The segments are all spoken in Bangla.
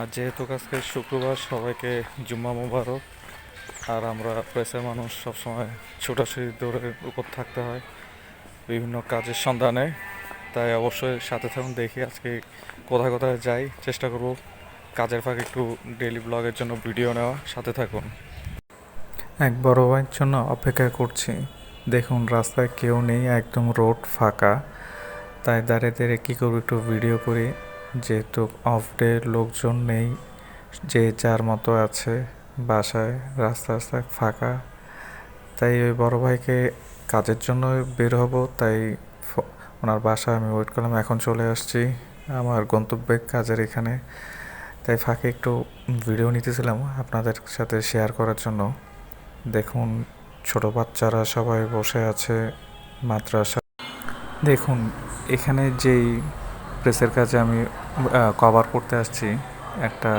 আর যেহেতু আজকে শুক্রবার, সবাইকে জুম্মা মোবারক। আর আমরা প্রেসের মানুষ, সবসময় ছোটাছুটি দৌড়ের উপর থাকতে হয় বিভিন্ন কাজের সন্ধানে। তাই অবশ্যই সাথে থাকুন, দেখি আজকে কোথায় কোথায় যাই। চেষ্টা করব কাজের ফাঁকে একটু ডেলি ব্লগের জন্য ভিডিও নেওয়া। সাথে থাকুন। এক বড় ভাইয়ের জন্য অপেক্ষা করছি। দেখুন, রাস্তায় কেউ নেই, একদম রোড ফাঁকা। তাই দাঁড়িয়ে দাঁড়িয়ে কী করব একটু ভিডিও করি। যেহেতু অফ ডে লোকজন নেই, যে যার মতো আছে বাসায়, রাস্তা রাস্তা ফাঁকা। তাই ওই বড় ভাইকে কাজের জন্য বের হব, তাই ওনার বাসায় আমি ওয়েট করলাম, এখন চলে আসছি আমার গন্তব্যে কাজের এখানে। তাই ফাঁকে একটু ভিডিও নিতেছিলাম আপনাদের সাথে শেয়ার করার জন্য। দেখুন, ছোট বাচ্চারা সবাই বসে আছে মাদ্রাসা। দেখুন, এখানে যেই প্রেসের কাজে আমি কভার করতে আসছি। একটা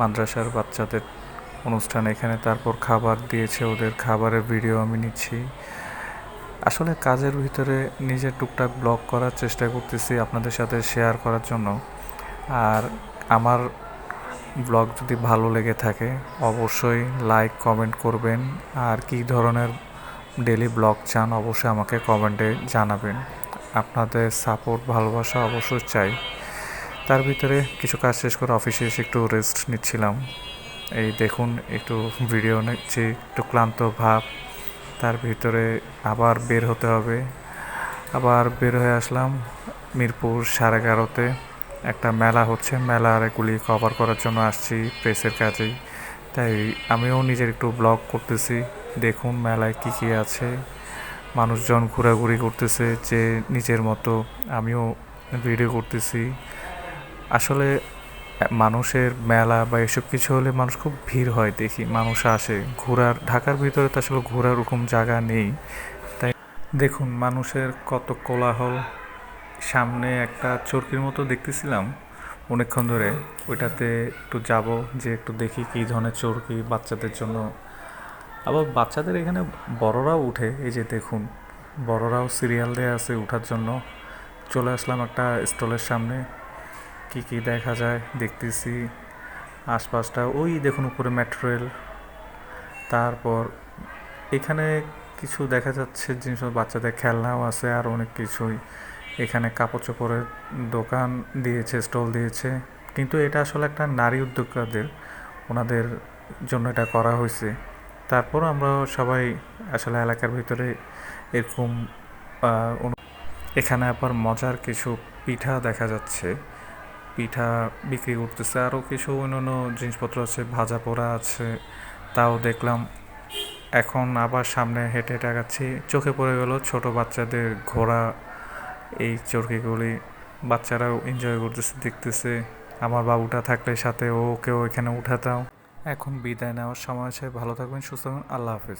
মাদ্রাসার বাচ্চাদের অনুষ্ঠান এখানে, তারপর খাবার দিয়েছে ওদের, খাবারের ভিডিও আমি নিচ্ছি। আসলে কাজের ভিতরে নিজের টুকটাক ব্লগ করার চেষ্টা করতেছি আপনাদের সাথে শেয়ার করার জন্য। আর আমার ব্লগ যদি ভালো লেগে থাকে, অবশ্যই লাইক কমেন্ট করবেন। আর কী ধরনের ডেলি ব্লগ চান, অবশ্যই আমাকে কমেন্টে জানাবেন। আপনাদের সাপোর্ট ভালোবাসা অবশ্যই চাই। তার ভিতরে কিছু কাজ শেষ করে অফিসে এসে একটু রেস্ট নিচ্ছিলাম। এই দেখুন, একটু ভিডিও নিচ্ছি, একটু ক্লান্ত ভাব। তার ভিতরে আবার বের হতে হবে। আবার বের হয়ে আসলাম মিরপুর সাড়ে এগারোতে। একটা মেলা হচ্ছে, মেলার এগুলি কভার করার জন্য আসছি প্রেসের কাজেই। তাই আমিও নিজের একটু ব্লগ করতেছি। দেখুন, মেলায় কী কী আছে। মানুষজন ঘোরাঘুরি করতেছে যে নিজের মতো, আমিও ভিডিও করতেছি। আসলে মানুষের মেলা বা এসব কিছু হলে মানুষ খুব ভিড় হয় দেখি, মানুষ আসে। ঘোরার, ঢাকার ভিতরে তো আসলে ঘোরার ওরকম জায়গা নেই। তাই দেখুন, মানুষের কত কোলাহল। সামনে একটা চরকির মতো দেখতেছিলাম অনেকক্ষণ ধরে। ওইটাতে একটু যাব, যে একটু দেখি কী ধরনের চরকি বাচ্চাদের জন্য আবার বাচ্চাদের এখানে বড়রাও উঠে, এই যে দেখুন, বড়রাও সিরিয়াল দেয়া আছে ওঠার জন্য। চলে আসলাম একটা স্টলের সামনে, কি কি দেখা যায় দেখতেছি। আশপাশটা, ওই দেখুন উপরে মেট্রো রেল তারপর এখানে কিছু দেখা যাচ্ছে, জিনিস বাচ্চাদের খেলনাও আছে আর অনেক কিছুই। এখানে কাপড় চোপড়ের দোকান দিয়েছে, স্টল দিয়েছে। কিন্তু এটা আসলে একটা নারী উদ্যোক্তাদের, ওনাদের জন্য এটা করা হয়েছে। তারপর আমরা সবাই আসলে এলাকার ভিতরে এরকম এখানে আবার মজার কিছু পিঠা দেখা যাচ্ছে। পিঠা বিক্রি করতেছে। আরও কিছু অন্যান্য জিনিসপত্র আছে, ভাজা পোড়া আছে, তাও দেখলাম। এখন আবার সামনে হেঁটে হেঁটে আগাচ্ছি। চোখে পড়ে গেল ছোট বাচ্চাদের ঘোড়া, এই চরকিগুলি। বাচ্চারাও এনজয় করতেছে, দেখতেছে। আমার বাবুটা থাকলে সাথে ওকেও এখানে উঠাতাম। এখন বিদায় নেওয়ার সময় আছে। ভালো থাকবেন সুস্থ থাকবেন। আল্লাহ হাফেজ।